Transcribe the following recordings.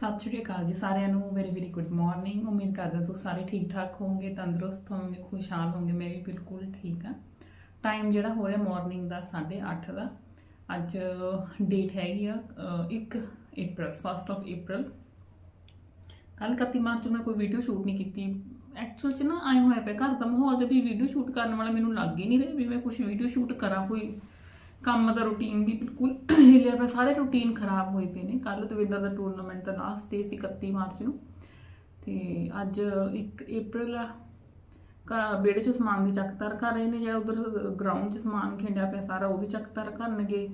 ਸਤਿ ਸ਼੍ਰੀ ਅਕਾਲ ਜੀ ਸਾਰਿਆਂ ਨੂੰ ਵੈਰੀ ਵੈਰੀ ਗੁੱਡ ਮਾਰਨਿੰਗ ਉਮੀਦ ਕਰਦਾ ਤੁਸੀਂ ਸਾਰੇ ਠੀਕ ਠਾਕ ਹੋਵੋਗੇ ਤੰਦਰੁਸਤ ਹੋਵੋਗੇ ਖੁਸ਼ਹਾਲ ਹੋਵੋਗੇ ਮੈਂ ਵੀ ਬਿਲਕੁਲ ਠੀਕ ਹਾਂ। ਟਾਈਮ ਜਿਹੜਾ ਹੋ ਰਿਹਾ ਮਾਰਨਿੰਗ ਦਾ 8:30 ਦਾ। ਅੱਜ ਡੇਟ ਹੈਗੀ ਆ ਅ, 1 ਅਪ੍ਰੈਲ 1st ਆਫ ਅਪ੍ਰੈਲ ਕੱਲ 31 ਮਾਰਚ ਨੂੰ ਮੈਂ ਕੋਈ ਵੀਡੀਓ ਸ਼ੂਟ ਨਹੀਂ ਕੀਤੀ। ਐਕਚੁਅਲ ਚ ਨਾ ਆਏ ਹੋਇਆ ਪਿਆ ਘਰ ਦਾ ਮਾਹੌਲ ਜਦ ਵੀ ਵੀਡੀਓ ਸ਼ੂਟ ਕਰਨ ਵਾਲਾ ਮੈਨੂੰ ਲੱਗ ਹੀ ਨਹੀਂ ਰਿਹਾ ਵੀ ਮੈਂ ਕੁਝ ਵੀਡੀਓ ਸ਼ੂਟ ਕਰਾਂ ਕੋਈ। ਕੰਮ ਦਾ ਰੁਟੀਨ ਵੀ ਬਿਲਕੁਲ ਹਿੱਲਿਆ ਪਿਆ, ਸਾਰੇ ਰੁਟੀਨ ਖਰਾਬ ਹੋਏ ਪਏ ਨੇ। ਕੱਲ ਦਵਿੰਦਰ ਦਾ ਟੂਰਨਾਮੈਂਟ ਦਾ ਲਾਸਟ ਡੇ ਸੀ 31 ਮਾਰਚ ਨੂੰ। ਤੇ ਅੱਜ 1 ਅਪ੍ਰੈਲ ਆ। ਕਾ ਬੇੜੇ ਚ ਸਮਾਨ ਦੀ ਚੱਕਤਰ ਕਰ ਰਹੇ ਨੇ, ਜਿਹੜਾ ਉਧਰ ਗਰਾਊਂਡ 'ਚ ਸਮਾਨ ਖਿੰਡਿਆ ਪਿਆ ਸਾਰਾ ਉਹਦੀ ਚੱਕਤਰ ਕਰਨਗੇ।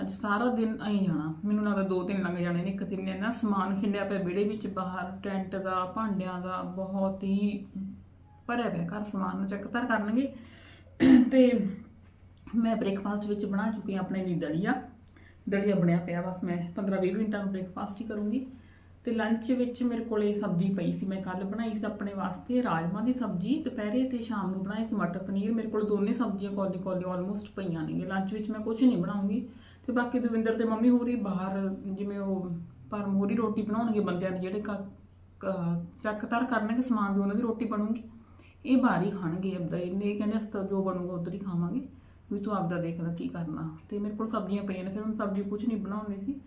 ਅੱਜ ਸਾਰਾ ਦਿਨ ਆਈ ਜਾਣਾ। ਮੈਨੂੰ ਲੱਗਦਾ ਦੋ ਤਿੰਨ ਲੰਘ ਜਾਣੇ ਨੇ, ਇੱਕ ਦਿਨ ਇੰਨਾ ਸਮਾਨ ਖਿੰਡਿਆ ਪਿਆ ਵਿਹੜੇ ਵਿੱਚ ਬਾਹਰ, ਟੈਂਟ ਦਾ, ਭਾਂਡਿਆਂ ਦਾ, ਬਹੁਤ ਹੀ ਭਰਿਆ ਪਿਆ ਘਰ ਸਮਾਨ ਨੂੰ ਚੱਕਤਰ ਕਰਨਗੇ। ਤੇ ਮੈਂ ਬ੍ਰੇਕਫਾਸਟ ਵਿੱਚ ਬਣਾ ਚੁੱਕੀ ਹਾਂ ਆਪਣੇ ਲਈ ਦਲੀਆ। ਦਲੀਆ ਬਣਿਆ ਪਿਆ ਬਸ ਮੈਂ 15-20 ਮਿੰਟਾਂ ਨੂੰ ਬ੍ਰੇਕਫਾਸਟ ਹੀ ਕਰੂੰਗੀ। ਤੇ ਲੰਚ ਵਿੱਚ ਮੇਰੇ ਕੋਲੇ ਸਬਜ਼ੀ ਪਈ ਸੀ, ਮੈਂ ਕੱਲ ਬਣਾਈ ਸੀ ਆਪਣੇ ਵਾਸਤੇ ਰਾਜਮਾ ਦੀ ਸਬਜ਼ੀ, ਦੁਪਹਿਰੇ ਤੇ ਸ਼ਾਮ ਨੂੰ ਬਣਾਈ ਸੀ ਮਟਰ ਪਨੀਰ, ਮੇਰੇ ਕੋਲ ਦੋਨੇ ਸਬਜ਼ੀਆਂ ਕੋਲੀ ਕੋਲੀ ਆਲਮੋਸਟ ਪਈਆਂ ਨੇਗੇ ਲੰਚ ਵਿੱਚ ਮੈਂ ਕੁਝ ਨਹੀਂ ਬਣਾਉਂਗੀ। ਤੇ ਬਾਕੀ ਦਵਿੰਦਰ ਤੇ ਮੰਮੀ ਹੋਰੀ ਬਾਹਰ ਜਿਵੇਂ ਉਹ ਪਰਮ ਹੋਰੀ ਰੋਟੀ ਬਣਾਉਣਗੇ ਬੰਦਿਆਂ ਦੀ, ਜਿਹੜੇ ਕ- ਕ- ਚੱਕਤਰ ਕਰਨਗੇ ਸਮਾਨ ਦੀ ਉਹਨਾਂ ਦੀ ਰੋਟੀ ਬਣੂਗੀ। ਇਹ ਬਾਹਰ ਹੀ ਖਾਣਗੇ ਆਪਦਾ ਇਹਨੇ ਇਹ ਕਹਿੰਦੇ ਅਸਤਾ ਜੋ ਬਣੂਗਾ ਉਧਰ ਹੀ ਖਾਵਾਂਗੇ। ਵੀ ਤੂੰ ਆਪਦਾ ਦੇਖ ਲੈ ਕੀ ਕਰਨਾ। ਤੇ ਮੇਰੇ ਕੋਲ ਸਬਜ਼ੀਆਂ ਪਈਆਂ ਨੇ, ਫਿਰ ਮੈਂ ਸਬਜ਼ੀ ਕੁਝ ਨਹੀਂ ਬਣਾਉਣੀ ਸੀ।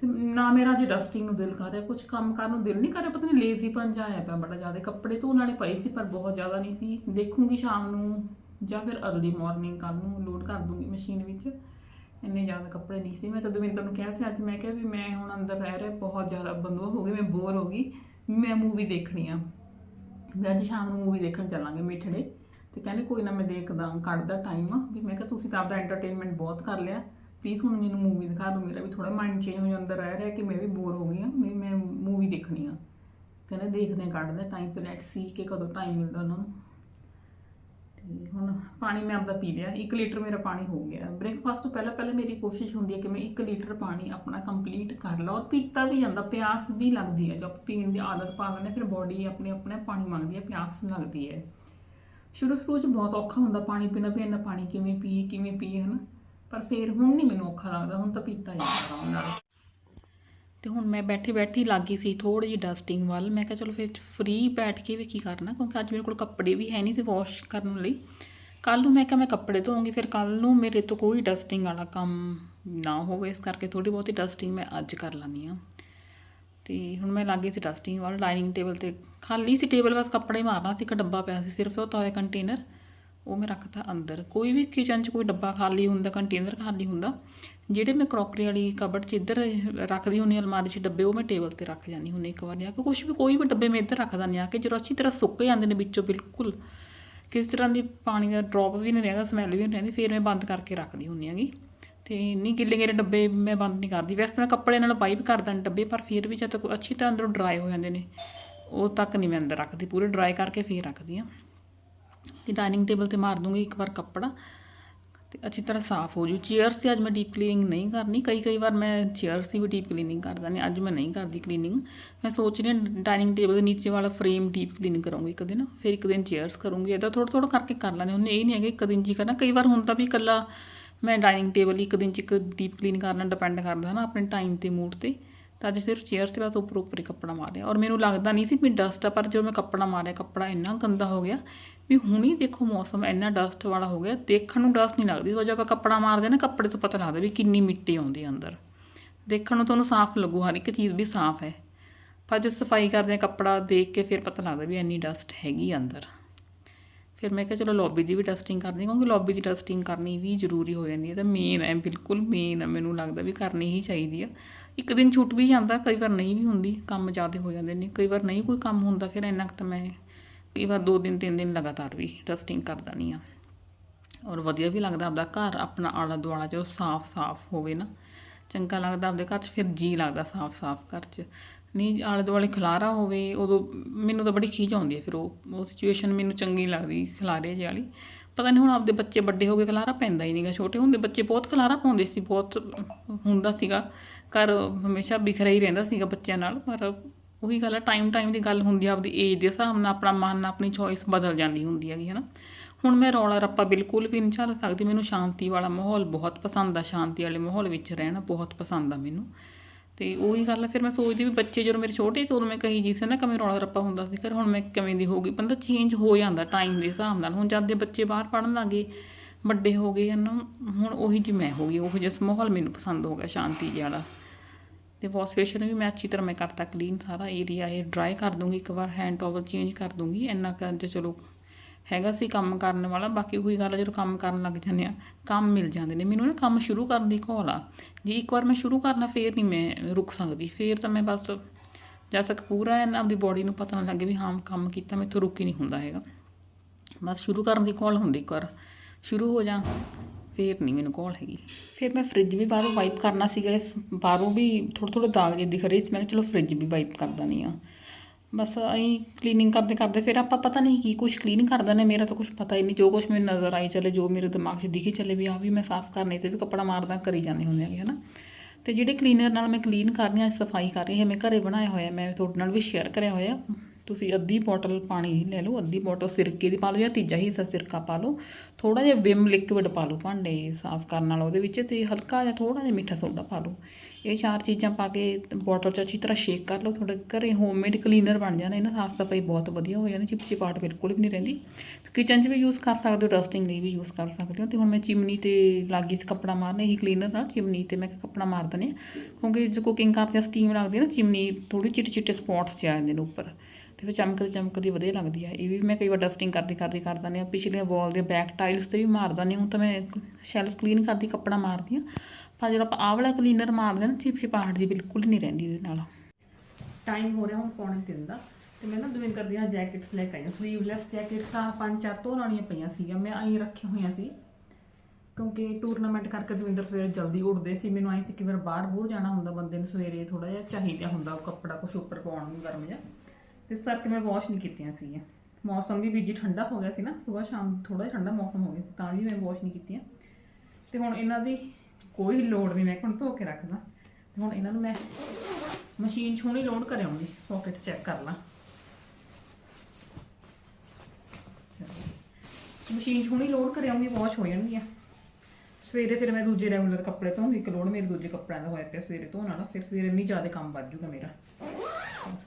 ਤੇ ਨਾ ਮੇਰਾ ਜੇ ਡਸਟਿੰਗ ਨੂੰ ਦਿਲ ਕਰ ਰਿਹਾ ਕੁਝ ਕੰਮ ਕਰਨ ਨੂੰ ਦਿਲ ਨਹੀਂ ਕਰ ਰਿਹਾ, ਪਤਾ ਨਹੀਂ ਲੇਜ਼ੀ ਪੰਜ ਆਇਆ ਪਿਆ ਬੜਾ ਜ਼ਿਆਦਾ। ਕੱਪੜੇ ਧੋਣ ਵਾਲੇ ਪਏ ਸੀ, ਪਰ ਬਹੁਤ ਜ਼ਿਆਦਾ ਨਹੀਂ ਸੀ। ਦੇਖੂੰਗੀ ਸ਼ਾਮ ਨੂੰ ਜਾਂ ਫਿਰ ਅਰਲੀ ਮਾਰਨਿੰਗ ਕੱਲ ਨੂੰ ਲੋਡ ਕਰ ਦੂੰਗੀ ਮਸ਼ੀਨ ਵਿੱਚ। ਇੰਨੇ ਜ਼ਿਆਦਾ ਕੱਪੜੇ ਨਹੀਂ ਸੀ। ਮੈਂ ਤਾਂ ਦਵਿੰਦਰ ਨੂੰ ਕਿਹਾ ਸੀ, ਅੱਜ ਮੈਂ ਕਿਹਾ ਵੀ ਮੈਂ ਹੁਣ ਅੰਦਰ ਰਹਿ ਰਿਹਾ, ਬਹੁਤ ਜ਼ਿਆਦਾ ਬੰਦੋ ਹੋ ਗਈ, ਮੈਂ ਬੋਰ ਹੋ ਗਈ। ਮੈਂ ਮੂਵੀ ਦੇਖਣੀ ਆ। ਮੈਂ ਅੱਜ ਸ਼ਾਮ ਨੂੰ ਮੂਵੀ ਦੇਖਣ ਚੱਲਾਂਗੇ ਮਿੱਠੜੇ। ਤੇ ਕਹਿੰਦੇ ਕੋਈ ਨਾ ਮੈਂ ਦੇਖਦਾ ਕੱਢਦਾ ਟਾਈਮ ਵੀ ਮੈਂ ਕਿਹਾ ਤੁਸੀਂ ਤਾਂ ਆਪਦਾ ਐਂਟਰਟੇਨਮੈਂਟ ਬਹੁਤ ਕਰ ਲਿਆ। ਪਲੀਜ਼ ਹੁਣ ਮੈਨੂੰ ਮੂਵੀ ਦਿਖਾ ਦਿਓ ਮੇਰਾ ਵੀ ਥੋੜਾ ਮਾਈਂਡ ਚੇਂਜ ਹੋ ਜਾਂਦਾ ਰਹਿ ਰਿਹਾ ਕਿ ਮੈਂ ਵੀ ਬੋਰ ਹੋ ਗਈ ਹਾਂ ਵੀ ਮੈਂ ਮੂਵੀ ਦੇਖਣੀ ਆ। ਕਹਿੰਦੇ ਦੇਖਦੇ ਹਾਂ, ਕੱਢਦੇ ਟਾਈਮ ਫਿਰ ਲੈਟਸ ਸੀ ਕਿ ਕਦੋਂ ਟਾਈਮ ਮਿਲਦਾ ਉਹਨਾਂ ਨੂੰ। ਤੇ ਹੁਣ ਪਾਣੀ ਮੈਂ ਆਪਦਾ ਪੀ ਲਿਆ 1 ਲੀਟਰ ਮੇਰਾ ਪਾਣੀ ਹੋ ਗਿਆ। ਬ੍ਰੇਕਫਾਸਟ ਤੋਂ ਪਹਿਲਾਂ ਪਹਿਲਾਂ ਮੇਰੀ ਕੋਸ਼ਿਸ਼ ਹੁੰਦੀ ਹੈ ਕਿ ਮੈਂ 1 ਲੀਟਰ ਪਾਣੀ ਆਪਣਾ ਕੰਪਲੀਟ ਕਰ ਲਾਂ ਔਰ ਪੀਤਾ ਵੀ ਜਾਂਦਾ ਪਿਆਸ ਵੀ ਲੱਗਦੀ ਹੈ। ਜਦ ਪੀਣ ਦੀ ਆਦਤ ਪਾ ਲੈਂਦੇ ਹਾਂ, ਫਿਰ ਬੋਡੀ ਆਪਣੇ ਆਪਣੇ ਪਾਣੀ ਮੰਗਦੀ ਹੈ ਪਿਆਸ ਲੱਗਦੀ ਹੈ। ਸ਼ੁਰੂ ਸ਼ੁਰੂ 'ਚ ਬਹੁਤ ਔਖਾ ਹੁੰਦਾ ਪਾਣੀ ਪੀਣਾ ਵੀ ਇੰਨਾ ਪਾਣੀ ਕਿਵੇਂ ਪੀਏ ਕਿਵੇਂ ਪੀਏ, ਹਨਾ। ਪਰ ਫਿਰ ਹੁਣ ਨਹੀਂ ਮੈਨੂੰ ਔਖਾ ਲੱਗਦਾ, ਹੁਣ ਤਾਂ ਪੀਤਾ ਜਾਂਦਾ ਆਰਾਮ ਨਾਲ ਤੇ ਹੁਣ ਮੈਂ ਬੈਠੇ ਬੈਠੀ ਲੱਗੀ ਸੀ ਥੋੜੀ ਜਿਹੀ ਡਸਟਿੰਗ ਵੱਲ। ਮੈਂ ਕਿਹਾ ਚਲੋ ਫਿਰ ਫ੍ਰੀ ਬੈਠ ਕੇ ਵੀ ਕੀ ਕਰਨਾ, ਕਿਉਂਕਿ ਅੱਜ ਮੇਰੇ ਕੋਲ ਕੱਪੜੇ ਵੀ ਹੈ ਨਹੀਂ ਸੀ ਵਾਸ਼ ਕਰਨ ਲਈ। ਕੱਲ ਨੂੰ ਮੈਂ ਕਿਹਾ ਮੈਂ ਕੱਪੜੇ ਧੋਵਾਂਗੀ, ਫਿਰ ਕੱਲ ਨੂੰ ਮੇਰੇ ਤੋਂ ਕੋਈ ਡਸਟਿੰਗ ਵਾਲਾ ਕੰਮ ਨਾ ਹੋਵੇ, ਇਸ ਕਰਕੇ ਥੋੜੀ ਬਹੁਤੀ ਡਸਟਿੰਗ ਮੈਂ ਅੱਜ ਕਰ ਲੈਂਦੀ ਆ ਤੇ ਹੁਣ ਮੈਂ ਲੱਗੀ ਸੀ ਡਸਟਿੰਗ ਵੱਲ ਡਾਈਨਿੰਗ ਟੇਬਲ ਤੇ ਖਾਲੀ ਸੀ ਟੇਬਲ ਬਸ ਕੱਪੜੇ ਮਾਰਨਾ ਸੀ, ਇੱਕ ਡੱਬਾ ਪਿਆ ਸੀ ਸਿਰਫ ਧੋਤਾ ਹੋਇਆ ਕੰਟੇਨਰ ਉਹ ਮੈਂ ਰੱਖਤਾ ਅੰਦਰ। ਕੋਈ ਵੀ ਕਿਚਨ 'ਚ ਕੋਈ ਡੱਬਾ ਖਾਲੀ ਹੁੰਦਾ ਕੰਟੇਨਰ ਖਾਲੀ ਹੁੰਦਾ, ਜਿਹੜੇ ਮੈਂ ਕਰੋਕਰੀ ਵਾਲੀ ਕਬਰਡ 'ਚ ਇੱਧਰ ਰੱਖਦੀ ਹੁੰਦੀ ਅਲਮਾਰੀ 'ਚ ਡੱਬੇ, ਉਹ ਮੈਂ ਟੇਬਲ ਤੇ ਰੱਖ ਜਾਂਦੀ ਹੁੰਦੀ ਇੱਕ ਵਾਰ। ਆ ਕੇ ਕੁਝ ਵੀ, ਕੋਈ ਵੀ ਡੱਬੇ ਮੈਂ ਇੱਧਰ ਰੱਖ ਦਿੰਦੀ ਆ ਕਿ ਜਦੋਂ ਅੱਛੀ ਤਰ੍ਹਾਂ ਸੁੱਕ ਜਾਂਦੇ ਨੇ ਵਿੱਚੋਂ ਬਿਲਕੁਲ, ਕਿਸ ਤਰ੍ਹਾਂ ਦੀ ਪਾਣੀ ਦਾ ਡ੍ਰੌਪ ਵੀ ਨਹੀਂ ਰਹਿੰਦਾ ਸਮੈਲ ਵੀ ਨਹੀਂ ਰਹਿੰਦੀ, ਫਿਰ ਮੈਂ ਬੰਦ ਕਰਕੇ ਰੱਖਦੀ ਹੁੰਦੀ ਹੈਗੀ। ਤੇ ਇੰਨੀ ਗਿੱਲੇ ਗਿੱਲੇ ਡੱਬੇ ਮੈਂ ਬੰਦ ਨਹੀਂ ਕਰਦੀ। ਵੈਸੇ ਮੈਂ ਕੱਪੜੇ ਨਾਲ ਵਾਈਪ ਕਰ ਦਿੰਦੀ ਡੱਬੇ, ਪਰ ਫਿਰ ਵੀ ਜਦ ਤੱਕ ਅੱਛੀ ਤਰ੍ਹਾਂ ਅੰਦਰੋਂ ਡਰਾਈ ਹੋ ਜਾਂਦੇ ਨੇ ਉਹ ਤੱਕ ਨਹੀਂ ਮੈਂ ਅੰਦਰ ਰੱਖਦੀ, ਪੂਰੇ ਡਰਾਈ ਕਰਕੇ ਫਿਰ ਰੱਖਦੀ ਆ ਤੇ ਡਾਈਨਿੰਗ ਟੇਬਲ ਤੇ ਮਾਰ ਦੂੰਗੀ ਇੱਕ ਵਾਰ ਕੱਪੜਾ। ਤੇ ਅੱਛੀ ਤਰ੍ਹਾਂ ਸਾਫ਼ ਹੋ ਜੂ। ਚੇਅਰਸ ਸੀ ਅੱਜ ਮੈਂ ਡੀਪ ਕਲੀਨਿੰਗ ਨਹੀਂ ਕਰਨੀ। ਕਈ ਕਈ ਵਾਰ ਮੈਂ ਚੇਅਰਸ ਦੀ ਵੀ ਡੀਪ ਕਲੀਨਿੰਗ ਕਰਦਾ ਨੇ ਅੱਜ ਮੈਂ ਨਹੀਂ ਕਰਦੀ ਕਲੀਨਿੰਗ ਮੈਂ ਸੋਚ ਰਹੀ ਹਾਂ ਡਾਈਨਿੰਗ ਟੇਬਲ ਦੇ ਨੀਚੇ ਵਾਲਾ ਫਰੇਮ ਡੀਪ ਕਲੀਨਿੰਗ ਕਰੂੰਗੀ ਇੱਕ ਦਿਨ। ਫਿਰ ਇੱਕ ਦਿਨ ਚੇਅਰਸ ਕਰੂੰਗੀ। ਇਹਦਾ ਥੋੜਾ ਥੋੜਾ ਕਰਕੇ ਕਰ ਲੈਣੇ ਉਹਨੇ ਇਹ ਨਹੀਂ ਹੈ ਇੱਕ ਦਿਨ 'ਚ ਹੀ ਕਰਨਾ। ਕਈ ਵਾਰ ਹੁੰਦਾ ਵੀ ਇਕੱਲਾ ਮੈਂ ਡਾਈਨਿੰਗ ਟੇਬਲ ਇੱਕ ਦਿਨ 'ਚ ਇੱਕ ਡੀਪ ਕਲੀਨ ਕਰਨਾ ਡਿਪੈਂਡ ਕਰਦਾ ਨਾ ਆਪਣੇ ਟਾਈਮ ਤੇ ਮੂਡ ਤੇ। ਤਾਂ ਅੱਜ ਸਿਰਫ ਚੇਅਰ ਤੇ ਬਸ ਉੱਪਰ ਉੱਪਰ ਹੀ ਕੱਪੜਾ ਮਾਰਿਆ। ਔਰ ਮੈਨੂੰ ਲੱਗਦਾ ਨਹੀਂ ਸੀ ਵੀ ਡਸਟ ਆ, ਪਰ ਜਦੋਂ ਮੈਂ ਕੱਪੜਾ ਮਾਰਿਆ, ਕੱਪੜਾ ਇੰਨਾ ਗੰਦਾ ਹੋ ਗਿਆ ਵੀ ਹੁਣੀ ਦੇਖੋ ਮੌਸਮ ਇੰਨਾ ਡਸਟ ਵਾਲਾ ਹੋ ਗਿਆ, ਦੇਖਣ ਨੂੰ ਡਸਟ ਨਹੀਂ ਲੱਗਦੀ। ਜਦੋਂ ਆਪਾਂ ਕੱਪੜਾ ਮਾਰਦੇ ਨਾ, ਕੱਪੜੇ ਤੋਂ ਪਤਾ ਲੱਗਦਾ ਵੀ ਕਿੰਨੀ ਮਿੱਟੀ ਆਉਂਦੀ ਹੈ ਅੰਦਰ। ਦੇਖਣ ਨੂੰ ਤੁਹਾਨੂੰ ਸਾਫ਼ ਲੱਗੂ, ਹਰ ਇੱਕ ਚੀਜ਼ ਵੀ ਸਾਫ਼ ਹੈ। ਪਰ ਜਦੋਂ ਸਫ਼ਾਈ ਕਰਦੇ ਆ ਕੱਪੜਾ, ਦੇਖ ਕੇ ਫਿਰ ਪਤਾ ਲੱਗਦਾ ਵੀ ਇੰਨੀ ਡਸਟ ਹੈਗੀ ਅੰਦਰ। ਫਿਰ ਮੈਂ ਕਿਹਾ ਚਲੋ ਲੌਬੀ ਦੀ ਵੀ ਡਸਟਿੰਗ ਕਰਨੀ ਕਿਉਂਕਿ ਲੌਬੀ ਦੀ ਟੈਸਟਿੰਗ ਕਰਨੀ ਵੀ ਜ਼ਰੂਰੀ ਹੋ ਜਾਂਦੀ ਹੈ, ਤਾਂ ਮੇਨ ਹੈ, ਬਿਲਕੁਲ ਮੇਨ ਹੈ, ਮੈਨੂੰ ਲੱਗਦਾ ਵੀ ਕਰਨੀ ਹੀ ਚਾਹੀਦੀ ਆ। ਇੱਕ ਦਿਨ ਛੁੱਟ ਵੀ ਜਾਂਦਾ, ਕਈ ਵਾਰ ਨਹੀਂ ਵੀ ਹੁੰਦੀ, ਕੰਮ ਜ਼ਿਆਦਾ ਹੋ ਜਾਂਦੇ ਨੇ, ਕਈ ਵਾਰ ਨਹੀਂ ਕੋਈ ਕੰਮ ਹੁੰਦਾ, ਫਿਰ ਇੰਨਾ ਕੁ ਤਾਂ ਮੈਂ ਕਈ ਵਾਰ ਦੋ ਦਿਨ, ਤਿੰਨ ਦਿਨ ਲਗਾਤਾਰ ਵੀ ਟੈਸਟਿੰਗ ਕਰਦਾ ਨਹੀਂ ਆ ਔਰ ਵਧੀਆ ਵੀ ਲੱਗਦਾ ਆਪਦਾ ਘਰ, ਆਪਣਾ ਆਲਾ ਦੁਆਲਾ ਜੋ ਸਾਫ਼-ਸਾਫ਼ ਹੋਵੇ ਨਾ, ਚੰਗਾ ਲੱਗਦਾ ਆਪਦੇ ਘਰ 'ਚ, ਫਿਰ ਜੀ ਲੱਗਦਾ ਸਾਫ਼-ਸਾਫ਼ ਘਰ 'ਚ। ਨਹੀਂ, ਆਲੇ ਦੁਆਲੇ ਖਲਾਰਾ ਹੋਵੇ, ਉਦੋਂ ਮੈਨੂੰ ਤਾਂ ਬੜੀ ਖੀਜ ਆਉਂਦੀ ਹੈ ਫਿਰ ਉਹ ਉਹ ਸਿਚੁਏਸ਼ਨ ਮੈਨੂੰ ਚੰਗੀ ਲੱਗਦੀ ਖਲਾਰੇ ਜਿਹੀ ਵਾਲੀ। ਪਤਾ ਨਹੀਂ ਹੁਣ ਆਪਦੇ ਬੱਚੇ ਵੱਡੇ ਹੋ ਗਏ ਖਲਾਰਾ ਪੈਂਦਾ ਹੀ ਨਹੀਂਗਾ ਛੋਟੇ ਹੁੰਦੇ ਬੱਚੇ ਬਹੁਤ ਖਲਾਰਾ ਪਾਉਂਦੇ ਸੀ, ਬਹੁਤ ਹੁੰਦਾ ਸੀਗਾ। ਘਰ ਹਮੇਸ਼ਾ ਬਿਖਰਿਆ ਹੀ ਰਹਿੰਦਾ ਸੀਗਾ ਬੱਚਿਆਂ ਨਾਲ, ਪਰ ਉਹੀ ਗੱਲ ਆ ਟਾਈਮ ਟਾਈਮ ਦੀ ਗੱਲ ਹੁੰਦੀ ਆ, ਆਪਦੀ ਏਜ ਦੇ ਹਿਸਾਬ ਨਾਲ ਆਪਣਾ ਮਨ, ਆਪਣੀ ਚੋਇਸ ਬਦਲ ਜਾਂਦੀ ਹੁੰਦੀ ਹੈਗੀ ਹੈ ਨਾ ਹੁਣ ਮੈਂ ਰੌਲਾ ਰੱਪਾ ਬਿਲਕੁਲ ਵੀ ਨਹੀਂ ਝੱਲ ਸਕਦੀ, ਮੈਨੂੰ ਸ਼ਾਂਤੀ ਵਾਲਾ ਮਾਹੌਲ ਬਹੁਤ ਪਸੰਦ ਆ, ਸ਼ਾਂਤੀ ਵਾਲੇ ਮਾਹੌਲ ਵਿੱਚ ਰਹਿਣਾ ਬਹੁਤ ਪਸੰਦ ਆ ਮੈਨੂੰ। ਤੇ ਉਹੀ ਗੱਲ ਫਿਰ ਮੈਂ ਸੋਚਦੀ ਵੀ ਬੱਚੇ ਜਦੋਂ ਮੇਰੇ ਛੋਟੇ ਸੀ, ਉਦੋਂ ਮੈਂ ਕਹੀ ਜੀ ਸੀ ਨਾ ਕਿਵੇਂ ਰੌਲਾ ਰੱਪਾ ਹੁੰਦਾ ਸੀ ਘਰ ਹੁਣ ਮੈਂ ਕਿਵੇਂ ਦੀ ਹੋ ਗਈ, ਬੰਦਾ ਚੇਂਜ ਹੋ ਜਾਂਦਾ ਟਾਈਮ ਦੇ ਹਿਸਾਬ ਨਾਲ। ਹੁਣ ਜਦ ਦੇ ਬੱਚੇ ਬਾਹਰ ਪੜਨ ਲੱਗੇ, ਵੱਡੇ ਹੋ ਗਏ ਹਨ, ਹੁਣ ਉਹੀ ਜਿਹੀ ਮੈਂ ਹੋ ਗਈ, ਉਹ ਜਿਹਾ ਮਾਹੌਲ ਮੈਨੂੰ ਪਸੰਦ ਹੋ ਗਿਆ ਸ਼ਾਂਤੀ ਜਿਹਾ ਵਾਲਾ। ਤੇ ਵਾਸ਼ ਫੇਸ਼ਨ ਵੀ ਮੈਂ ਅੱਛੀ ਤਰ੍ਹਾਂ ਮੈਂ ਕਰਤਾ ਕਲੀਨ ਸਾਰਾ ਏਰੀਆ ਇਹ ਡਰਾਈ ਕਰ ਦੂੰਗੀ, ਇੱਕ ਵਾਰ ਹੈਂਡ ਟਾਵਲ ਚੇਂਜ ਕਰ ਦੂੰਗੀ, ਇੰਨਾ ਕੁ ਅੱਜ ਚਲੋ ਹੈਗਾ ਸੀ ਕੰਮ ਕਰਨ ਵਾਲਾ, ਬਾਕੀ ਉਹੀ ਗੱਲ ਆ ਜਦੋਂ ਕੰਮ ਕਰਨ ਲੱਗ ਜਾਂਦੇ ਆ, ਕੰਮ ਮਿਲ ਜਾਂਦੇ ਨੇ। ਮੈਨੂੰ ਨਾ ਕੰਮ ਸ਼ੁਰੂ ਕਰਨ ਦੀ ਘੋਲ ਆ। ਜੇ ਇੱਕ ਵਾਰ ਮੈਂ ਸ਼ੁਰੂ ਕਰਨਾ, ਫੇਰ ਨਹੀਂ ਮੈਂ ਰੁਕ ਸਕਦੀ। ਫੇਰ ਤਾਂ ਮੈਂ ਬਸ ਜਦ ਤੱਕ ਪੂਰਾ ਇਹਨਾਂ ਆਪਣੀ ਬੋਡੀ ਨੂੰ ਪਤਾ ਨਾ ਲੱਗੇ ਵੀ ਹਾਂ, ਕੰਮ ਕੀਤਾ, ਮੈਥੋਂ ਰੁਕ ਹੀ ਨਹੀਂ ਹੁੰਦਾ ਹੈਗਾ। ਬਸ ਸ਼ੁਰੂ ਕਰਨ ਦੀ ਘੋਲ ਹੁੰਦੀ ਇੱਕ ਵਾਰ। ਸ਼ੁਰੂ ਹੋ ਜਾ, ਫੇਰ ਨਹੀਂ ਮੈਨੂੰ ਕੋਲ ਹੈਗੀ। ਫਿਰ ਮੈਂ ਫ੍ਰਿਜ ਵੀ ਬਾਹਰੋਂ ਵਾਈਪ ਕਰਨਾ ਸੀਗਾ ਬਾਹਰੋਂ ਵੀ ਥੋੜ੍ਹੇ ਥੋੜ੍ਹੇ ਦਾਗ ਜਿਹੇ ਦਿਖ ਰਹੇ ਸੀ। ਮੈਂ ਕਿਹਾ ਚਲੋ ਫ੍ਰਿਜ ਵੀ ਵਾਈਪ ਕਰ ਦਿੰਦੀ ਆ ਬਸ ਅਸੀਂ ਕਲੀਨਿੰਗ ਕਰਦੇ ਕਰਦੇ ਫਿਰ ਆਪਾਂ ਪਤਾ ਨਹੀਂ ਕੀ ਕੁਝ ਕਲੀਨ ਕਰ ਦਿੰਦੇ ਮੇਰਾ ਤਾਂ ਕੁਝ ਪਤਾ ਹੀ ਨਹੀਂ, ਜੋ ਕੁਝ ਮੈਨੂੰ ਨਜ਼ਰ ਆਈ ਚੱਲੇ, ਜੋ ਮੇਰੇ ਦਿਮਾਗ 'ਚ ਦਿਖੀ ਚੱਲੇ ਵੀ ਆ ਵੀ ਮੈਂ ਸਾਫ਼ ਕਰਨੇ ਤੇ ਵੀ ਕੱਪੜਾ ਮਾਰਦਾ ਕਰੀ ਜਾਂਦੇ ਹੁੰਦੇ ਹੈਗੇ, ਹਨਾ। ਤੇ ਜਿਹੜੇ ਕਲੀਨਰ ਨਾਲ ਮੈਂ ਕਲੀਨ ਕਰ ਰਹੀ ਹਾਂ, ਸਫ਼ਾਈ ਕਰ ਰਹੀ ਹਾਂ, ਮੈਂ ਘਰੇ ਬਣਾਇਆ ਹੋਇਆ, ਮੈਂ ਤੁਹਾਡੇ ਨਾਲ ਵੀ ਸ਼ੇਅਰ ਕਰਿਆ ਹੋਇਆ। ਤੁਸੀਂ ਅੱਧੀ ਬੋਟਲ ਪਾਣੀ ਲੈ ਲਓ, ਅੱਧੀ ਬੋਟਲ ਸਿਰਕੇ ਦੀ ਪਾ ਲਓ ਜਾਂ ਤੀਜਾ ਹਿੱਸਾ ਸਿਰਕਾ ਪਾ ਲਓ ਥੋੜਾ ਜਿਹਾ ਵਿਮ ਲਿਕਵਿਡ ਪਾ ਲਓ ਭਾਂਡੇ ਸਾਫ਼ ਕਰਨ ਨਾਲ ਉਹਦੇ ਵਿੱਚ ਤੇ ਹਲਕਾ ਜਿਹਾ ਥੋੜਾ ਜਿਹਾ ਮਿੱਠਾ ਸੋਡਾ ਪਾ ਲਓ। ਇਹ ਚਾਰ ਚੀਜ਼ਾਂ ਪਾ ਕੇ ਬੋਟਲ 'ਚ ਅੱਛੀ ਤਰ੍ਹਾਂ ਸ਼ੇਕ ਕਰ ਲਓ, ਤੁਹਾਡੇ ਘਰੇ ਹੋਮਮੇਡ ਕਲੀਨਰ ਬਣ ਜਾਣਾ, ਇਹਨਾਂ ਸਾਫ਼ ਸਫ਼ਾਈ ਬਹੁਤ ਵਧੀਆ ਹੋ ਜਾਂਦੀ ਚਿਪਚਿਪਾਟ ਬਿਲਕੁਲ ਵੀ ਨਹੀਂ ਰਹਿੰਦੀ। ਕਿਚਨ 'ਚ ਵੀ ਯੂਜ਼ ਕਰ ਸਕਦੇ ਹੋ ਡਸਟਿੰਗ ਲਈ ਵੀ ਯੂਜ਼ ਕਰ ਸਕਦੇ ਹੋ। ਤੇ ਹੁਣ ਮੈਂ ਚਿਮਨੀ ਤੇ ਲੱਗੀ ਸੀ ਕੱਪੜਾ ਮਾਰਨਾ, ਇਹੀ ਕਲੀਨਰ ਨਾਲ ਚਿਮਨੀ ਤੇ ਮੈਂ ਕੱਪੜਾ ਮਾਰ ਦਨੇ ਕਿਉਂਕਿ ਜੇ ਕੁਕਿੰਗ ਕਰਦੇ ਸਟੀਮ ਲੱਗਦੀ ਹੈ ਨਾ ਚਿਮਨੀ ਥੋੜੀ ਚਿੱਟੇ ਚਿੱਟੇ ਸਪੌਟਸ ਚ ਆ ਜਾਂਦੇ ਨੇ ਉੱਪਰ। ਤੇ ਫਿਰ ਚਮਕਦੀ ਚਮਕਦੀ ਵਧੀਆ ਲੱਗਦੀ ਹੈ ਇਹ ਵੀ ਮੈਂ ਕਈ ਵਾਰ ਡਸਟਿੰਗ ਕਰਦੀ ਕਰਦੀ ਕਰ ਦਿੰਦੀ ਹਾਂ, ਪਿਛਲੀਆਂ ਵਾਲ ਦੇ ਬੈਕ ਟਾਈਲਸ ਤੇ ਵੀ ਮਾਰ ਦਿੰਦੀ ਹਾਂ। ਹੁਣ ਤਾਂ ਮੈਂ ਸ਼ੈਲਫ ਕਲੀਨ ਕਰਦੀ, ਕੱਪੜਾ ਮਾਰਦੀ ਹਾਂ। ਪਰ ਜਦੋਂ ਆਪਾਂ ਆਹ ਵਾਲਾ ਕਲੀਨਰ ਮਾਰਦੇ ਨਾ ਚਿਪਚਿਪਾਹਟ ਜੀ ਬਿਲਕੁਲ ਨਹੀਂ ਰਹਿੰਦੀ ਇਹਦੇ ਨਾਲ। ਟਾਈਮ ਹੋ ਰਿਹਾ ਹੁਣ ਪੌਣੇ ਤਿੰਨ ਦਾ, ਤੇ ਮੈਂ ਨਾ ਦਵਿੰਦਰ ਦੀਆਂ ਜੈਕਟਸ ਲੈ ਕੇ ਆਈ ਸਲੀਵਲੈਸ ਜੈਕਟਸ ਆ ਪੰਜ ਚਾਰ ਧੋਣ ਵਾਲੀਆਂ ਪਈਆਂ ਸੀਗੀਆਂ, ਮੈਂ ਆਈ ਰੱਖੀਆਂ ਹੋਈਆਂ ਸੀ। ਕਿਉਂਕਿ ਟੂਰਨਾਮੈਂਟ ਕਰਕੇ ਦਵਿੰਦਰ ਸਵੇਰੇ ਜਲਦੀ ਉੱਠਦੇ ਸੀ, ਮੈਨੂੰ ਆਈ ਸੀ ਕਿ ਵਾਰ ਬਾਹਰ ਬੂਰ ਜਾਣਾ ਹੁੰਦਾ ਬੰਦੇ ਨੂੰ, ਸਵੇਰੇ ਥੋੜਾ ਜਿਹਾ ਚਾਹੀਦਾ ਹੁੰਦਾ ਉਹ ਕੱਪੜਾ ਕੁਛ ਉੱਪਰ ਪਾਉਣ ਨੂੰ ਗਰਮ ਜਿਹਾ। ਤੇ ਇਸ ਕਰਕੇ ਮੈਂ ਵਾਸ਼ ਨਹੀਂ ਕੀਤੀਆਂ ਸੀਗੀਆਂ। ਮੌਸਮ ਵੀ ਬੀਜੀ ਠੰਡਾ ਹੋ ਗਿਆ ਸੀ ਨਾ, ਸਵੇਰ ਸ਼ਾਮ ਥੋੜਾ ਜਿਹਾ ਠੰਡਾ ਮੌਸਮ ਹੋ ਗਿਆ ਸੀ, ਤਾਂ ਵੀ ਮੈਂ ਵਾਸ਼ ਨਹੀਂ ਕੀਤੀਆਂ। ਤੇ ਹੁਣ ਇਹਨਾਂ ਦੀ ਕੋਈ ਲੋੜ ਨਹੀਂ, ਮੈਂ ਹੁਣ ਧੋ ਕੇ ਰੱਖਦਾ। ਤੇ ਹੁਣ ਇਹਨਾਂ ਨੂੰ ਮੈਂ ਮਸ਼ੀਨ 'ਚ ਹੁਣੇ ਲੋਡ ਕਰ ਆਉਂਗੀ ਪਾਕਟ ਚੈੱਕ ਕਰ ਲਾਂ। ਮਸ਼ੀਨ 'ਚ ਹੁਣੇ ਲੋਡ ਕਰ ਆਉਂਗੀ ਵਾਸ਼ ਹੋ ਜਾਣਗੀਆਂ। ਸਵੇਰੇ ਫਿਰ ਮੈਂ ਦੂਜੇ ਰੈਗੂਲਰ ਕੱਪੜੇ ਧੋਉਂਗੀ ਇੱਕ ਲੋਡ ਮੇਰੇ ਦੂਜੇ ਕੱਪੜਿਆਂ ਦਾ ਹੋਇਆ ਪਿਆ, ਸਵੇਰੇ ਧੋਣ ਵਾਲਾ ਫਿਰ ਸਵੇਰੇ ਨਹੀਂ ਜ਼ਿਆਦਾ ਕੰਮ ਵੱਧ ਜੂਗਾ ਮੇਰਾ।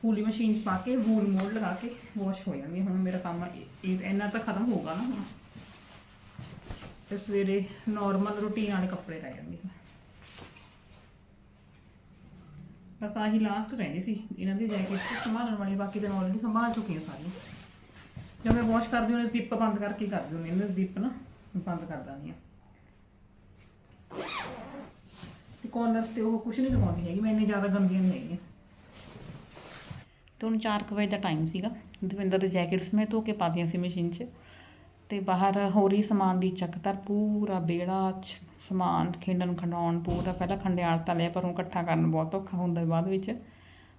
ਫੁੱਲੀ ਮਸ਼ੀਨ 'ਚ ਪਾ ਕੇ ਵੂਲ ਮੋੜ ਲਗਾ ਕੇ ਵਾਸ਼ ਹੋ ਜਾਣਗੇ ਹੁਣ ਮੇਰਾ ਕੰਮ ਇਹ, ਇਹ- ਇੰਨਾ ਤਾਂ ਖਤਮ ਹੋਗਾ ਨਾ ਹੁਣ। ਤੇ ਸਵੇਰੇ ਨਾਰਮਲ ਰੂਟੀਨ ਵਾਲੇ ਕੱਪੜੇ ਰਹਿ ਜਾਣਗੇ ਬਸ ਆਹੀ ਲਾਸਟ ਰਹਿੰਦੀ ਸੀ, ਇਹਨਾਂ ਦੀ ਜੈਕਟ ਸੰਭਾਲਣ ਵਾਲੀ, ਬਾਕੀ ਤਾਂ ਆਲਰੇਡੀ ਸੰਭਾਲ ਚੁੱਕੀਆਂ ਸਾਰੀਆਂ। ਜਦ ਮੈਂ ਵਾਸ਼ ਕਰਦੀ ਹਾਂ ਜ਼ਿਪ ਬੰਦ ਕਰਕੇ ਕਰਦੀ ਹਾਂ, ਇਹਨਾਂ ਜ਼ਿਪ ਨਾ ਬੰਦ ਕਰ ਦਿੰਦੀ ਹਾਂ। ਤੇ ਕਾਲਰਸ ਤੇ ਉਹ ਕੁਝ ਨਹੀਂ ਲਗਾਉਂਦੀ ਹੈਗੀ, ਮੈਂ ਇੰਨੀ ਜ਼ਿਆਦਾ ਗੰਦੀਆਂ ਨਹੀਂ ਹੈਗੀਆਂ। ਤੇ ਹੁਣ 4 ਵਜੇ ਦਾ ਟਾਈਮ ਸੀਗਾ, ਦਵਿੰਦਰ ਦੇ ਜੈਕਟਸ ਮੈਂ ਧੋ ਕੇ ਪਾਦੀਆਂ ਸੀ ਮਸ਼ੀਨ 'ਚ। ਤੇ ਬਾਹਰ ਹੋ ਰਹੀ ਸਮਾਨ ਦੀ ਚੱਕਤਰ ਪੂਰਾ ਬੇੜਾ ਸਮਾਨ ਖਿੰਡਣ ਖੰਡਾਉਣ, ਪੂਰਾ ਪਹਿਲਾਂ ਖੰਡਿਆਲ ਤਾਂ ਲਿਆ, ਪਰ ਉਹ ਇਕੱਠਾ ਕਰਨ ਬਹੁਤ ਔਖਾ ਹੁੰਦਾ ਬਾਅਦ ਵਿੱਚ।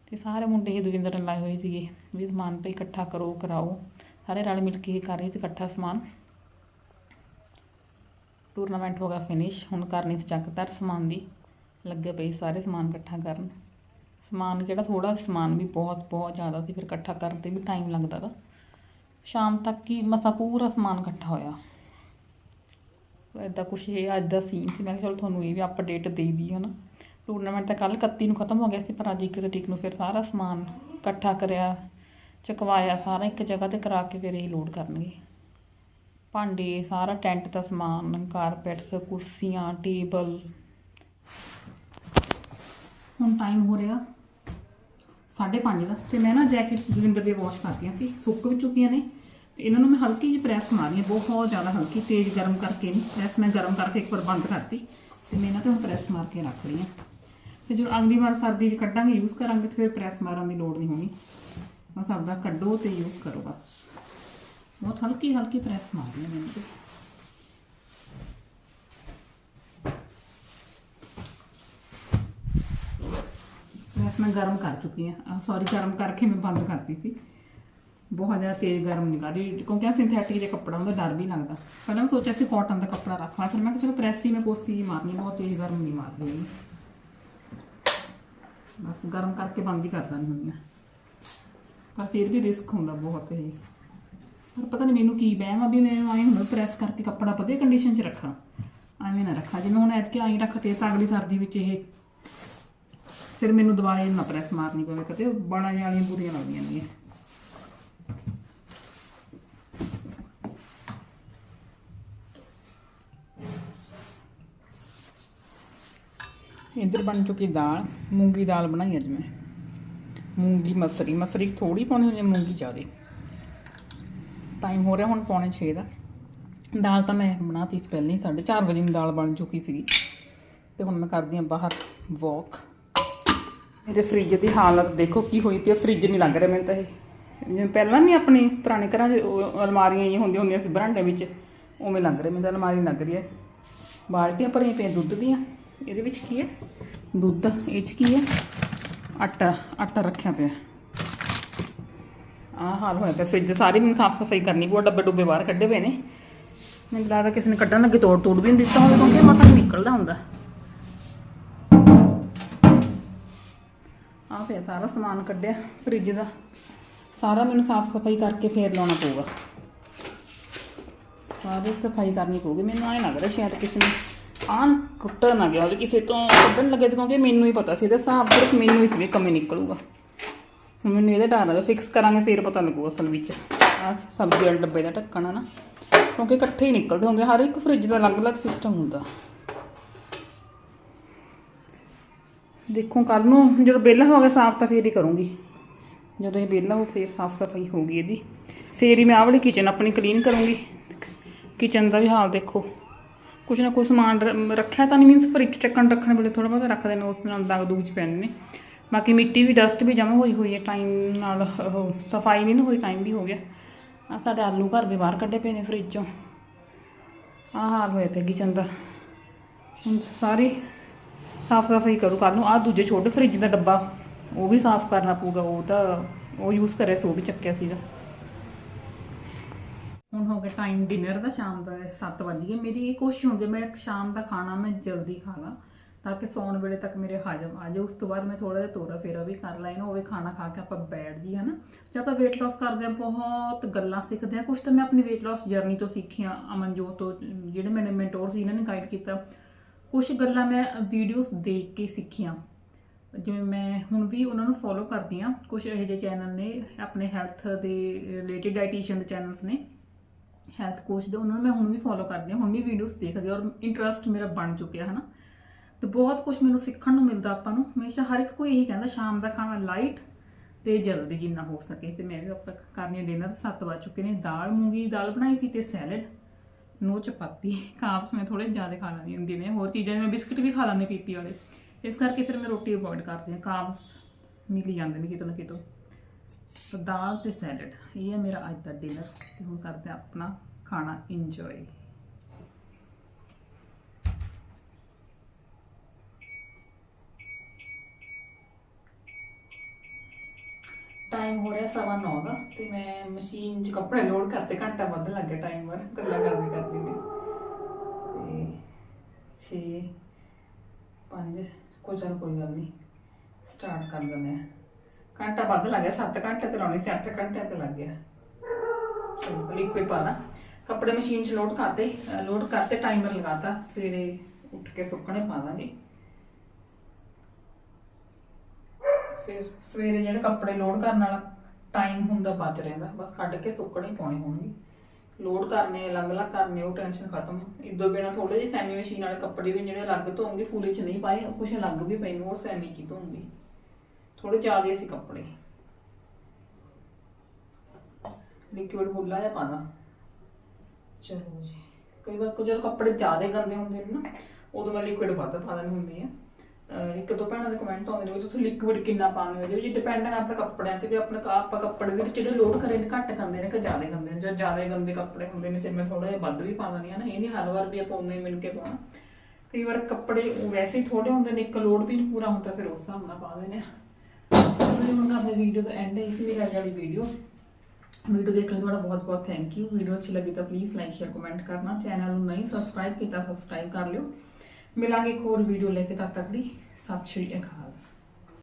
ਤੇ ਸਾਰੇ ਮੁੰਡੇ ਹੀ ਦਵਿੰਦਰ ਲਾਏ ਹੋਏ ਸੀਗੇ ਵੀ ਸਮਾਨ ਪਈ ਇਕੱਠਾ ਕਰੋ, ਕਰਾਓ। ਸਾਰੇ ਰਲ ਮਿਲ ਕੇ ਇਹ ਕਰ ਰਹੇ ਸੀ ਇਕੱਠਾ ਸਮਾਨ। ਟੂਰਨਾਮੈਂਟ ਹੋ ਗਿਆ ਫਿਨਿਸ਼ ਹੁਣ ਕਰਨੀ ਸੀ ਚੱਕਤਰ ਸਮਾਨ ਦੀ। ਲੱਗੇ ਪਏ ਸਾਰੇ ਸਮਾਨ ਇਕੱਠਾ ਕਰਨ। ਸਮਾਨ ਕਿਹੜਾ ਥੋੜਾ ਸਮਾਨ ਵੀ ਬਹੁਤ ਬਹੁਤ ਜ਼ਿਆਦਾ ਸੀ, ਫਿਰ ਇਕੱਠਾ ਕਰਨ ਤੇ ਵੀ ਟਾਈਮ ਲੱਗਦਾ ਗਾ। ਸ਼ਾਮ ਤੱਕ ਹੀ ਮਸਾ ਪੂਰਾ ਸਮਾਨ ਇਕੱਠਾ ਹੋਇਆ। ਇਦਾਂ ਕੁਛ ਇਹ ਅੱਜ ਦਾ ਸੀਨ ਸੀ, ਮੈਂ ਕਿਹਾ ਚਲੋ ਤੁਹਾਨੂੰ ਇਹ ਵੀ ਅਪਡੇਟ ਦੇ ਦੀ ਹੈ ਨਾ ਟੂਰਨਾਮੈਂਟ ਤਾਂ ਕੱਲ 31 ਨੂੰ ਖਤਮ ਹੋ ਗਿਆ ਸੀ, ਪਰ ਅੱਜ ਇੱਕ ਤਰੀਕ ਨੂੰ ਫਿਰ ਸਾਰਾ ਸਮਾਨ ਇਕੱਠਾ ਕਰਿਆ, ਚੁਕਵਾਇਆ, ਸਾਰਾ ਇੱਕ ਜਗ੍ਹਾ ਤੇ ਕਰਾ ਕੇ ਫਿਰ ਇਹ ਲੋਡ ਕਰਨਗੇ। ਭਾਂਡੇ, ਸਾਰਾ ਟੈਂਟ ਦਾ ਸਮਾਨ ਕਾਰਪੈਟਸ ਕੁਰਸੀਆਂ ਟੇਬਲ ਹੁਣ ਟਾਈਮ ਹੋ ਰਿਹਾ 5:30 ਦਾ, ਤੇ ਮੈਂ ਨਾ ਜੈਕਟਸ ਜਵਿੰਦਰ ਦੇ ਵਾਸ਼ ਕਰਤੀਆਂ ਸੀ, ਸੁੱਕ ਵੀ ਚੁੱਕੀਆਂ ਨੇ। ਇਹਨਾਂ ਨੂੰ ਮੈਂ ਹਲਕੀ ਜਿਹੀ ਪ੍ਰੈਸ ਮਾਰੀ ਹੈ ਬਹੁਤ ਜ਼ਿਆਦਾ ਹਲਕੀ, ਤੇਜ਼ ਗਰਮ ਕਰਕੇ ਨਹੀਂ। ਪ੍ਰੈਸ ਮੈਂ ਗਰਮ ਕਰਕੇ ਇੱਕ ਵਾਰ ਬੰਦ ਕਰਤੀ ਤੇ ਮੈਂ ਇਹਨਾਂ ਤੇ ਹੁਣ ਪ੍ਰੈਸ ਮਾਰ ਕੇ ਰੱਖ ਰਹੀ ਹਾਂ ਤੇ ਜਦੋਂ ਅਗਲੀ ਵਾਰ ਸਰਦੀ 'ਚ ਕੱਢਾਂਗੇ ਯੂਜ਼ ਕਰਾਂਗੇ ਤੇ ਫਿਰ ਪ੍ਰੈਸ ਮਾਰਨ ਦੀ ਲੋੜ ਨਹੀਂ ਹੋਣੀ। ਬਸ ਆਪਦਾ ਕੱਢੋ ਤੇ ਯੂਜ਼ ਕਰੋ ਬਸ। ਬਹੁਤ ਹਲਕੀ ਹਲਕੀ ਪ੍ਰੈਸ ਮਾਰਨੀ ਹੈ ਮੈਨੂੰ ਤੇ। ਪ੍ਰੈਸ ਮੈਂ ਗਰਮ ਕਰ ਚੁੱਕੀ ਹਾਂ ਸੌਰੀ ਗਰਮ ਕਰਕੇ ਮੈਂ ਬੰਦ ਕਰਤੀ ਸੀ। ਬਹੁਤ ਜ਼ਿਆਦਾ ਤੇਜ਼ ਗਰਮ ਨਹੀਂ ਕਰ ਰਹੀ, ਕਿਉਂਕਿ ਆ ਸਿੰਥੈਟਿਕ ਜਿਹਾ ਕੱਪੜਾ ਹੁੰਦਾ ਡਰ ਵੀ ਲੱਗਦਾ। ਪਹਿਲਾਂ ਮੈਂ ਸੋਚਿਆ ਸੀ ਕਾਟਨ ਦਾ ਕੱਪੜਾ ਰੱਖ ਲਾਂ, ਫਿਰ ਮੈਂ ਕਿਹਾ ਚਲੋ ਪ੍ਰੈਸ ਹੀ ਮੈਂ ਕੋਸੀ ਜਿਹੀ ਮਾਰਨੀ, ਬਹੁਤ ਤੇਜ਼ ਗਰਮ ਨਹੀਂ ਮਾਰ ਰਹੀ। ਬਸ ਗਰਮ ਕਰਕੇ ਬੰਦ ਹੀ ਕਰ ਦਿੰਦੀ ਹੁੰਦੀ ਹਾਂ ਪਰ ਫਿਰ ਵੀ ਰਿਸਕ ਹੁੰਦਾ ਬਹੁਤ ਇਹ। ਪਰ ਪਤਾ ਨਹੀਂ ਮੈਨੂੰ ਕੀ ਵਹਿਮ ਆ ਵੀ ਮੈਂ ਆਏ ਹੁਣ ਪ੍ਰੈਸ ਕਰਕੇ ਕੱਪੜਾ ਵਧੀਆ ਕੰਡੀਸ਼ਨ 'ਚ ਰੱਖਾਂ। ਐਵੇਂ ਨਾ ਰੱਖਾਂ, ਜਿਵੇਂ ਹੁਣ ਐਤਕੀ ਆਈ ਰੱਖ ਤਾਂ ਅਗਲੀ ਸਰਦੀ ਵਿੱਚ ਇਹ ਫਿਰ ਮੈਨੂੰ ਦੁਬਾਰੇ ਨਾ ਪ੍ਰੈਸ ਮਾਰਨੀ ਪਵੇ ਕਦੇ ਬਣਾ ਜਾਣੀਆਂ ਬੁਰੀਆਂ ਲੱਗਦੀਆਂ ਨੇ। ਇੱਧਰ ਬਣ ਚੁੱਕੀ ਦਾਲ, ਮੂੰਗੀ ਦਾਲ ਬਣਾਈ ਅੱਜ ਮੈਂ। ਮੂੰਗੀ, ਮਸਰੀ ਮਸਰੀ ਥੋੜੀ ਪਾਉਣੀ ਹੁੰਦੀ ਮੂੰਗੀ ਜ਼ਿਆਦਾ। ਟਾਈਮ ਹੋ ਰਿਹਾ ਹੁਣ ਪੌਣੇ 6 ਦਾ। ਦਾਲ ਤਾਂ ਮੈਂ ਬਣਾਤੀ ਸੀ ਪਹਿਲਾਂ ਹੀ 4:30 ਵਜੇ ਨੂੰ ਦਾਲ ਬਣ ਚੁੱਕੀ ਸੀਗੀ। ਤੇ ਹੁਣ ਮੈਂ ਕਰਦੀ ਹਾਂ ਬਾਹਰ ਵਾਕ ਮੇਰੇ ਫ੍ਰਿਜ ਦੀ ਹਾਲਤ ਦੇਖੋ ਕੀ ਹੋਈ ਪਈ ਫ੍ਰਿਜ ਨਹੀਂ ਲੱਗ ਰਿਹਾ ਮੈਨੂੰ ਤਾਂ ਇਹ। ਜਿਵੇਂ ਪਹਿਲਾਂ ਨਹੀਂ ਆਪਣੇ ਪੁਰਾਣੇ ਘਰਾਂ 'ਚ ਅਲਮਾਰੀਆਂ ਹੀ ਹੁੰਦੀਆਂ ਹੁੰਦੀਆਂ ਸੀ, ਬਰਾਂਡੇ ਵਿੱਚ, ਉਵੇਂ ਲੱਗ ਰਿਹਾ ਮੈਨੂੰ ਤਾਂ ਅਲਮਾਰੀ ਲੱਗ ਰਹੀ ਹੈ। ਬਾਲਟੀਆਂ ਭਰੀਆਂ ਪਈਆਂ, ਦੁੱਧ ਦੀਆਂ। ਇਹਦੇ ਵਿੱਚ ਕੀ ਹੈ? ਦੁੱਧ, ਇਹ 'ਚ ਕੀ ਹੈ? ਆਟਾ ਆਟਾ ਰੱਖਿਆ ਪਿਆ। ਆਹ ਹਾਲ ਹੋਇਆ ਪਿਆ। ਫ੍ਰਿਜ ਸਾਰੀ ਮੈਨੂੰ ਸਾਫ਼ ਸਫ਼ਾਈ ਕਰਨੀ ਪਊ ਡੱਬੇ ਡੁੱਬੇ ਬਾਹਰ ਕੱਢੇ ਪਏ ਨੇ। ਮੈਨੂੰ ਲੱਗਦਾ ਕਿਸੇ ਨੇ ਕੱਢਣ ਲੱਗੇ, ਤੋੜ ਤੋੜ ਵੀ ਨਹੀਂ ਦਿੱਤਾ ਹੋਵੇ, ਕਿਉਂਕਿ ਮਸਾਂ ਨਿਕਲਦਾ ਹੁੰਦਾ। ਆਹ ਪਿਆ ਸਾਰਾ ਸਮਾਨ ਕੱਢਿਆ, ਫ੍ਰਿਜ ਦਾ। ਸਾਰਾ ਮੈਨੂੰ ਸਾਫ਼ ਸਫ਼ਾਈ ਕਰਕੇ ਫੇਰ ਲਾਉਣਾ ਪਊਗਾ। ਸਾਰੀ ਸਫ਼ਾਈ ਕਰਨੀ ਪਊਗੀ। ਮੈਨੂੰ ਐਂ ਲੱਗ ਰਿਹਾ ਸ਼ਾਇਦ ਕਿਸੇ ਨੇ ਆਨ ਟੁੱਟਣ ਨਾ ਗਿਆ ਹੋਵੇ ਕਿਸੇ ਤੋਂ ਕੱਢਣ ਲੱਗੇ ਤੇ ਕਿਉਂਕਿ ਮੈਨੂੰ ਹੀ ਪਤਾ ਸੀ, ਇਹਦਾ ਹਿਸਾਬ ਸਿਰਫ ਮੈਨੂੰ ਹੀ ਸੀ ਵੀ ਕਮੇ ਨਿਕਲੂਗਾ। ਹੁਣ ਮੈਨੂੰ ਇਹਦਾ ਡਰ ਹੈ ਫਿਕਸ ਕਰਾਂਗੇ, ਫਿਰ ਪਤਾ ਲੱਗੂ ਅਸਲ ਵਿੱਚ। ਆ ਸਬਜ਼ੀ ਵਾਲੇ ਡੱਬੇ ਦਾ ਢੱਕਣ ਆ ਨਾ, ਕਿਉਂਕਿ ਇਕੱਠੇ ਹੀ ਨਿਕਲਦੇ ਹੁੰਦੇ ਹਰ ਇੱਕ ਫ੍ਰਿਜ ਦਾ ਅਲੱਗ-ਅਲੱਗ ਸਿਸਟਮ ਹੁੰਦਾ। ਦੇਖੋ ਕੱਲ ਨੂੰ ਜਦੋਂ ਵਿਹਲਾ ਹੋ ਗਿਆ ਸਾਫ਼ ਤਾਂ ਫੇਰ ਹੀ ਕਰੂੰਗੀ। ਜਦੋਂ ਇਹ ਵਿਹਲਾ ਹੋ, ਫੇਰ ਸਾਫ਼ ਸਫ਼ਾਈ ਹੋਊਗੀ ਇਹਦੀ। ਫੇਰ ਹੀ ਮੈਂ ਆਹ ਵਾਲੀ ਕਿਚਨ ਆਪਣੀ ਕਲੀਨ ਕਰੂੰਗੀ। ਕਿਚਨ ਦਾ ਵੀ ਹਾਲ ਦੇਖੋ। ਕੁਛ ਨਾ ਕੁਛ ਸਮਾਨ ਰ- ਰੱਖਿਆ ਤਾਂ ਨਹੀਂ ਮੀਨਸ ਫਰਿੱਜ ਚੱਕਣ ਰੱਖਣ ਵੇਲੇ ਥੋੜਾ ਬਹੁਤਾ ਰੱਖਦੇ ਨੇ, ਉਸ ਨਾਲ ਦਾਗ ਦੂਗ ਚ ਪੈਂਦੇ ਨੇ। ਬਾਕੀ ਮਿੱਟੀ ਵੀ ਡਸਟ ਵੀ ਜਮ੍ਹਾਂ ਹੋਈ ਹੋਈ ਹੈ ਟਾਈਮ ਨਾਲ ਉਹ ਸਫ਼ਾਈ ਨਹੀਂ ਨਾ ਹੋਈ ਟਾਈਮ ਵੀ ਹੋ ਗਿਆ। ਆ ਸਾਡੇ ਆਲੂ ਘਰ ਦੇ ਬਾਹਰ ਕੱਢੇ ਪਏ ਨੇ ਫਰਿੱਜ ਚੋਂ। ਆਹ ਹਾਲ ਹੋਇਆ ਪਿਆ ਕਿਚਨ ਦਾ ਹੁਣ ਸਾਰੀ ਸਾਫ਼ ਸਫ਼ਾਈ ਕਰੂ ਕੱਲ ਨੂੰ। ਆਹ ਦੂਜੇ ਛੋਟੇ ਫਰਿੱਜ ਦਾ ਡੱਬਾ, ਉਹ ਵੀ ਸਾਫ਼ ਕਰਨਾ ਪਊਗਾ, ਉਹ ਤਾਂ, ਉਹ ਯੂਜ਼ ਕਰਿਆ ਸੀ, ਉਹ ਵੀ ਚੱਕਿਆ ਸੀਗਾ। ਹੁਣ ਹੋ ਗਿਆ ਟਾਈਮ ਡਿਨਰ ਦਾ, ਸ਼ਾਮ ਦਾ 7 ਵਜ ਗਏ। ਮੇਰੀ ਇਹ ਕੋਸ਼ਿਸ਼ ਹੁੰਦੀ ਹੈ ਮੈਂ ਸ਼ਾਮ ਦਾ ਖਾਣਾ ਮੈਂ ਜਲਦੀ ਖਾ ਲਾਂ, ਤਾਂ ਕਿ ਸੌਣ ਵੇਲੇ ਤੱਕ ਮੇਰੇ ਹਜਮ ਆ ਜਾਏ। ਉਸ ਤੋਂ ਬਾਅਦ ਮੈਂ ਥੋੜਾ ਜਿਹਾ ਤੋਰਾ ਫੇਰਾ ਵੀ ਕਰ ਲਾਂ, ਇਹਨੂੰ, ਉਹ ਵੀ ਖਾਣਾ ਖਾ ਕੇ ਆਪਾਂ ਬੈਠ ਜੀ ਹਨਾ। ਜੇ ਆਪਾਂ weight loss ਕਰਦੇ ਆ ਬਹੁਤ ਗੱਲਾਂ ਸਿੱਖਦੇ ਆ ਕੁਝ ਤਾਂ ਮੈਂ ਆਪਣੀ weight loss ਜਰਨੀ ਤੋਂ ਸਿੱਖੀਆਂ, ਅਮਨਜੋਤ ਤੋਂ, ਜਿਹੜੇ ਮੇਰੇ ਮੈਂਟੋਰ ਸੀ, ਇਹਨਾਂ ਨੇ ਗਾਈਡ ਕੀਤਾ। ਕੁਝ ਗੱਲਾਂ ਮੈਂ ਵੀਡੀਓਜ਼ ਦੇਖ ਕੇ ਸਿੱਖੀਆਂ। ਜਿਵੇਂ ਮੈਂ ਹੁਣ ਵੀ ਉਹਨਾਂ ਨੂੰ ਫੋਲੋ ਕਰਦੀ ਆ ਕੁਝ ਇਹੋ ਜਿਹੇ ਚੈਨਲ ਨੇ, ਆਪਣੇ ਹੈਲਥ ਦੇ ਰਿਲੇਟਡ ਡਾਈਟੀਸ਼ੀਅਨ ਦੇ ਚੈਨਲਸ ਨੇ। ਹੈਲਥ ਕੋਚ ਦੇ, ਉਹਨਾਂ ਨੂੰ ਮੈਂ ਹੁਣ ਵੀ ਫੋਲੋ ਕਰਦੀ ਹਾਂ, ਹੁਣ ਵੀ ਵੀਡੀਓਜ਼ ਦੇਖਦੀ ਔਰ ਇੰਟਰਸਟ ਮੇਰਾ ਬਣ ਚੁੱਕਿਆ ਹੈ ਨਾ ਤੇ ਬਹੁਤ ਕੁਝ ਮੈਨੂੰ ਸਿੱਖਣ ਨੂੰ ਮਿਲਦਾ ਆਪਾਂ ਨੂੰ। ਹਮੇਸ਼ਾ ਹਰ ਇੱਕ ਕੋਈ ਇਹੀ ਕਹਿੰਦਾ, ਸ਼ਾਮ ਦਾ ਖਾਣਾ ਲਾਈਟ ਤੇ ਜਲਦੀ ਜਿੰਨਾ ਹੋ ਸਕੇ। ਤੇ ਮੈਂ ਵੀ ਆਪਾਂ ਕਰਨੀ ਡਿਨਰ 7 ਵਜ ਚੁੱਕੇ ਨੇ। ਦਾਲ ਮੂੰਗੀ ਦਾਲ ਬਣਾਈ ਸੀ ਤੇ ਸੈਲਡ ਨੋ ਚਪਾਤੀ ਕਾਪਸ ਮੈਂ ਥੋੜੇ ਜ਼ਿਆਦਾ ਖਾ ਲੈਂਦੀ ਹੁੰਦੀ ਨੇ ਹੋਰ ਚੀਜ਼ਾਂ ਮੈਂ ਬਿਸਕਟ ਵੀ ਖਾ ਲੈਂਦੀ ਪੀਪੀ ਵਾਲੇ। ਇਸ ਕਰਕੇ ਫਿਰ ਮੈਂ ਰੋਟੀ ਅਵੋਇਡ ਕਰਦੀ ਹਾਂ। ਕਾਪਸ ਮਿਲ ਜਾਂਦੇ ਨੇ ਕਿਤੋਂ ਨਾ ਕਿਤੋਂ। ਤਾਂ ਦਾਲ ਤੇ ਸੈਲਡ ਇਹ ਹੈ ਮੇਰਾ ਅੱਜ ਦਾ ਡਿਨਰ ਤੇ ਹੁਣ ਕਰਦੇ ਹਾਂ ਆਪਣਾ ਖਾਣਾ ਇੰਜੋਏ ਟਾਈਮ ਹੋ ਰਿਹਾ ਸਵਾ ਨੌ ਦਾ ਤੇ ਮੈਂ ਮਸ਼ੀਨ 'ਚ ਕੱਪੜੇ ਲੋਡ ਕਰਤੇ, ਘੰਟਾ ਵੱਧ ਲੱਗ ਗਿਆ ਟਾਈਮ ਵਰ ਗੱਲਾਂ ਕਰਦੇ ਕਰਦੇ ਨੇ ਤੇ 6 5 ਕੋਈ ਚੱਲ ਕੋਈ ਗੱਲ ਨਹੀਂ ਸਟਾਰਟ ਕਰ ਦਿੰਦੇ ਆ ਘੰਟਾ ਵੱਧ ਲੱਗ ਗਿਆ 7 ਘੰਟੇ ਤੇ ਲਾਉਣੀ ਸੀ 8 ਘੰਟੇ ਤੇ ਲੱਗ ਗਿਆ। ਚਲੋ ਲਿਕੁਇਡ ਪਾਣਾ ਕੱਪੜੇ ਮਸ਼ੀਨ 'ਚ ਲੋਡ ਕਰਤੇ ਲੋਡ ਕਰਤੇ ਟਾਈਮਰ ਲਗਾਤਾ, ਸਵੇਰੇ ਉੱਠ ਕੇ ਸੁੱਕਣੇ ਪਾ ਦਾਂਗੇ। ਫਿਰ ਸਵੇਰੇ ਜਿਹੜੇ ਕੱਪੜੇ ਲੋਡ ਕਰਨ ਵਾਲਾ ਟਾਈਮ ਹੁੰਦਾ ਬਚ ਰਹਿੰਦਾ, ਬਸ ਕੱਢ ਕੇ ਸੁੱਕਣੇ ਪਾਉਣੇ ਹੋਣਗੇ। ਲੋਡ ਕਰਨੇ, ਅਲੱਗ-ਅਲੱਗ ਕਰਨੇ, ਉਹ ਟੈਨਸ਼ਨ ਖਤਮ। ਇਦੋਂ ਬਿਨਾ ਥੋੜੇ ਜਿਹੇ ਸੈਮੀ ਮਸ਼ੀਨ ਵਾਲੇ ਕੱਪੜੇ ਵੀ ਜਿਹੜੇ ਅਲੱਗ ਧੋਉਂਗੇ ਫੁੱਲੇ 'ਚ ਨਹੀਂ ਪਾਏ ਕੁਝ ਅਲੱਗ ਵੀ ਪਏ ਨੇ, ਉਹ ਸੈਮੀ ਕੀ ਧੋਉਂਗੀ ਥੋੜੇ ਜ਼ਿਆਦਾ ਸੀ ਕੱਪੜੇ। ਲਿਕਵਿਡ ਫੁੱਲਾ ਜਿਹਾ ਪਾਣਾ ਚਲੋ ਜੀ। ਕਈ ਵਾਰ ਜਦੋਂ ਕੱਪੜੇ ਜ਼ਿਆਦਾ ਗੰਦੇ ਹੁੰਦੇ ਨੇ ਨਾ, ਉਦੋਂ ਮੈਂ ਲਿਕਵਿਡ ਵੱਧ ਪਾ ਦਿੰਦੀ ਹੁੰਦੀ ਆ। ਇੱਕ ਦੋ ਭੈਣਾਂ ਦੇ ਕਮੈਂਟ ਆਉਂਦੇ ਨੇ ਵੀ ਤੁਸੀਂ ਲਿਕਵਿਡ ਕਿੰਨਾ ਪਾਉਂਦੇ ਹੋ, ਇਹਦੇ ਵਿੱਚ ਡਿਪੈਂਡ ਹੈ ਆਪਣੇ ਕੱਪੜਿਆਂ ਤੇ ਵੀ ਆਪਣੇ ਆਪਾਂ ਕੱਪੜੇ ਦੇ ਵਿੱਚ ਜਿਹੜੇ ਲੋਡ ਕਰੇ ਨੇ, ਘੱਟ ਗੰਦੇ ਨੇ ਕਿ ਜ਼ਿਆਦਾ ਗੰਦੇ ਨੇ। ਜੇ ਜ਼ਿਆਦਾ ਗੰਦੇ ਕੱਪੜੇ ਹੁੰਦੇ ਨੇ, ਫਿਰ ਮੈਂ ਥੋੜਾ ਜਿਹਾ ਵੱਧ ਵੀ ਪਾ ਦਿੰਦੀ ਆ ਨਾ। ਇਹ ਨਹੀਂ ਹਰ ਵਾਰ ਵੀ ਆਪਾਂ ਉਨੇ ਹੀ ਮਿਣ ਕੇ ਪਾਉਣਾ। ਕਈ ਵਾਰ ਕੱਪੜੇ ਵੈਸੇ ਹੀ ਥੋੜੇ ਹੁੰਦੇ ਨੇ, ਇੱਕ ਲੋਡ ਵੀ ਨਹੀਂ ਪੂਰਾ ਹੁੰਦਾ, ਫਿਰ ਉਸ ਹਿਸਾਬ ਨਾਲ ਪਾ ਦਿੰਦੇ ਆ। ਹੁਣ ਕਰਦੇ ਵੀਡੀਓ ਦਾ ਐਂਡ ਹੈ, ਇਸ ਮੇਰੀ ਵਾਲੀ ਵੀਡੀਓ ਵੀਡੀਓ ਦੇਖਣ ਲਈ, ਤੁਹਾਡਾ ਬਹੁਤ ਬਹੁਤ ਥੈਂਕ ਯੂ ਵੀਡੀਓ ਅੱਛੀ ਲੱਗੀ ਤਾਂ ਪਲੀਜ਼ ਲਾਈਕ ਸ਼ੇਅਰ ਕਮੈਂਟ ਕਰਨਾ। ਚੈਨਲ ਨੂੰ ਨਹੀਂ ਸਬਸਕ੍ਰਾਈਬ ਕੀਤਾ ਸਬਸਕ੍ਰਾਈਬ ਕਰ ਲਿਓ। ਮਿਲਾਂਗੇ ਇੱਕ ਹੋਰ ਵੀਡੀਓ ਲੈ ਕੇ, ਤਦ ਤੱਕ ਦੀ ਸਤਿ ਸ਼੍ਰੀ ਅਕਾਲ।